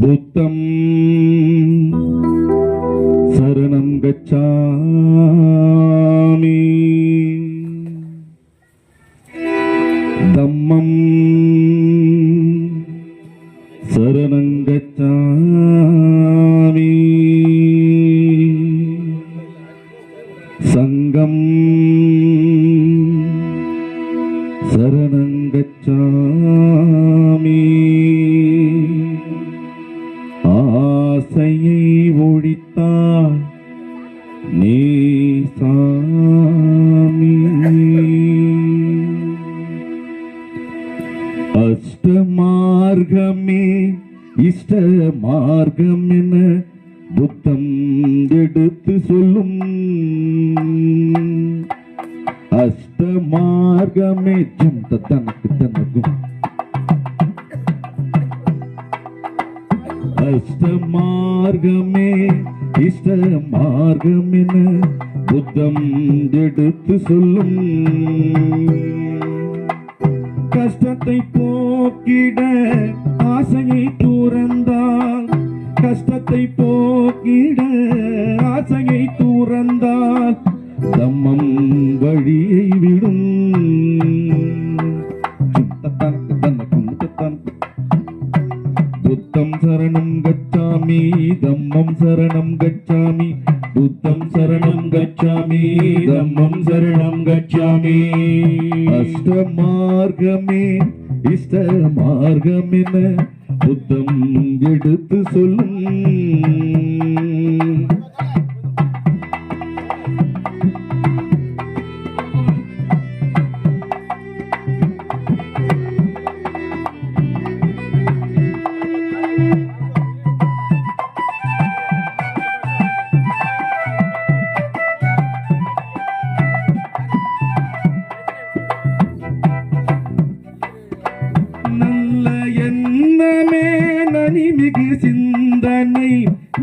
புத்தம் சரணம் கச்சாமி. தம்மம். சரணம் கச்சாமி. சங்கம். சரண ஒழித்தார் நீ சாமி. அஷ்டமார்க்கமே இஷ்ட மார்க்கம் என புத்தம் எடுத்து சொல்லும். அஷ்டமார்க்கமே ஜும் தனக்கு தனக்கும் அஷ்ட அஷ்டமார்க்கமே இஷ்ட மார்க்கம் என புத்தம் எடுத்து சொல்லும். கஷ்டத்தை போக்கிட ஆசையை துறந்தால் கஷ்டத்தை போக்கிட ஆசையை துறந்தால் தம்மம் வழிய புத்தம் சரணம் கச்சாமி தம்மம் சரணம் கச்சாமி புத்தம் சரணம் கச்சாமி தம்மம் சரணம் கச்சாமி. அஷ்ட மார்க்கமே இஷ்ட மார்க்கம் என்ன புத்தம் எடுத்து சொல்லும்.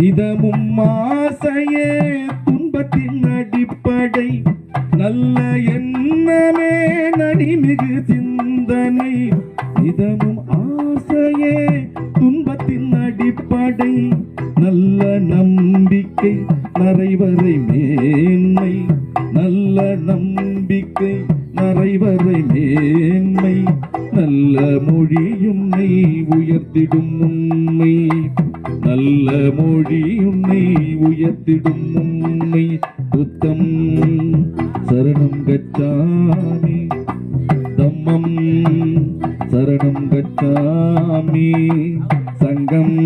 இதமும் ஆசையே துன்பத்தின் அடிப்படை. நல்ல எண்ணமே நடிமிகு சிந்தனை. இதமும் ஆசையே துன்பத்தின் அடிப்படை. நல்ல நம்பிக்கை நரைவரை மேன்மை. நல்ல நம்பிக்கை நரைவரை மேன்மை. நல்ல மொழியும் உயர்த்திடும் உண்மை. நல்ல மொழி உன்னை உயர்த்திடும் உண்மை புத்தம். சரணம் கச்சாமி தம்மம். சரணம் கச்சாமி சங்கம்.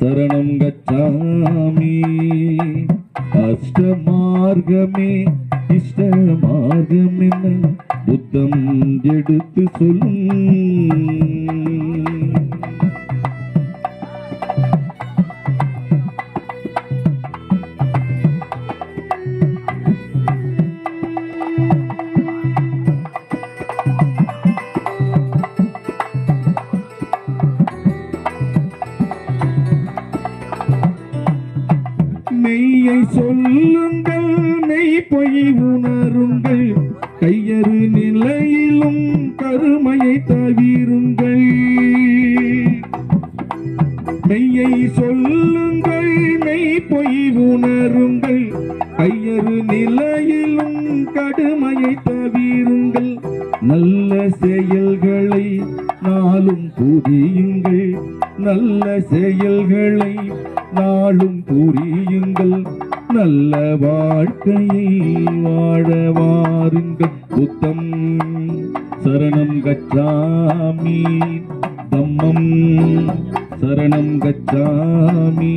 சரணம் கச்சாமி அஷ்டமார்க்கமே இஷ்ட மார்க்கம் என்ன புத்தம் எடுத்து சொல்லும். மெய்யை சொல்லுங்கள் மெய் பொய் உணருங்கள். கையறு நிலையிலும் கருமையை தவிருங்கள். மெய்யை சொல்லுங்கள் மெய் பொய் உணருங்கள். கையறு நிலையிலும் கடுமையை தவிருங்கள். நல்ல செயல்களை நாளும் புரியுங்கள் நல்ல செயல்களை நாளும் புரியுங்கள். நல்ல வாழ்க்கையை வாழ வாருங்கள் புத்தம் சரணம் கச்சாமி தம்மம் சரணம் கச்சாமி.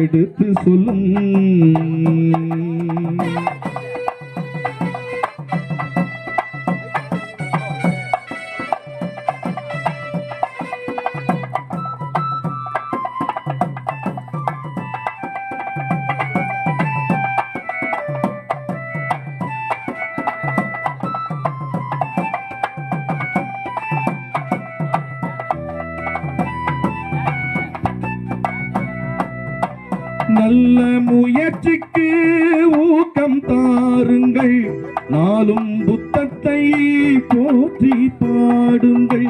எடுத்து சொல்லும். நல்ல முயற்சிக்கு ஊக்கம் தாருங்கள். நாளும் புத்தத்தை போற்றி பாடுங்கள்.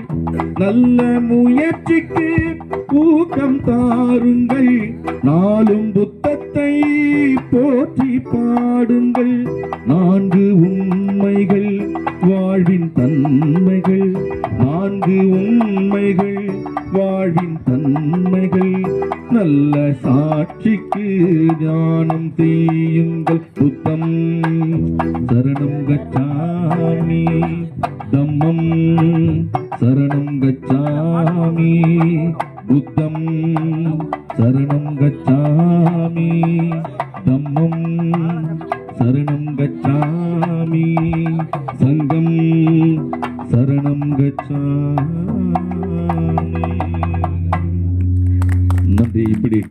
நல்ல முயற்சிக்கு ஊக்கம் தாருங்கள். நாளும் புத்தத்தை போற்றி பாடுங்கள். நான்கு உண்மைகள் வாழ்வின் தன்மைகள். நான்கு உண்மைகள் வாழ்வின் தன்மைகள். நல்ல சாட்சிக்கு ஞானம் செய்யுங்கள் புத்தம். சரணம் கச்சாமி தம்மம். சரணம் கச்சாமி புத்தம். சரணம் கச்சாமி தம்மம். சரணம்